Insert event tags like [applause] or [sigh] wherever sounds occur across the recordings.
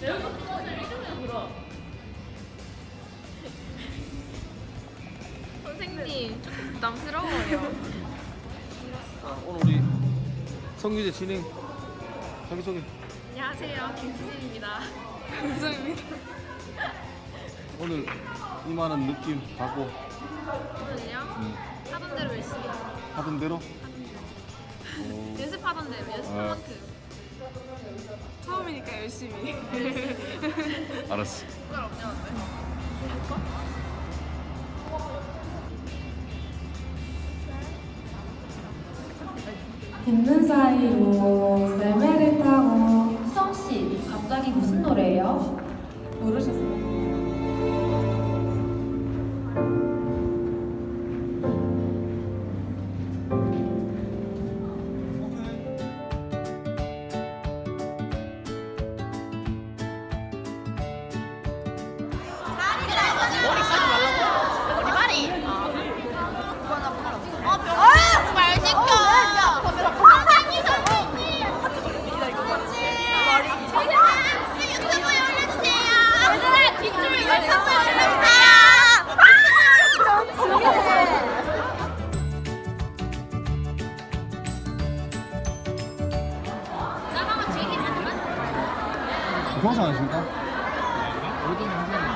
매운맛 아, 오늘 1등이야 성규제 진행. 자기소개. 안녕하세요. 김수진입니다. 강수입니다. 오늘 이만한 느낌 받고 오늘요? 음, 하던 대로 열심히. 하던 대로. 오. 연습하던 대로 연습한 만큼. 처음이니까 열심히 [laughs] 알았어 그걸 없냐는데 듣는 사이로 셀메를 타고 수성씨 갑자기 무슨 노래예요? 모르셨어요? 아, 말 시켜. 선생님, 선생님. 유튜브에 올려주세요. 얘들아, 뒷줄 유튜브에 올려주세요. 짜방은 제 얘기 하지 마. 형사 아십니까? 어떤 형사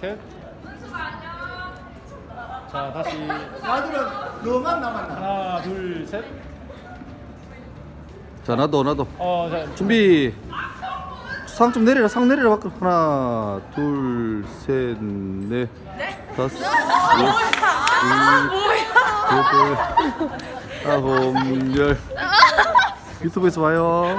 셋. 자, 다시 나들은 너만 남았나? 하나, 둘, 셋. 자, 나도 나도. 어, 자, 준비. 상 좀 내리라. 상 내리라 밖으로. 하나, 둘, 셋, 넷. 다섯. 여섯. 여덟. 아홉, 열. 유튜브에서 봐요.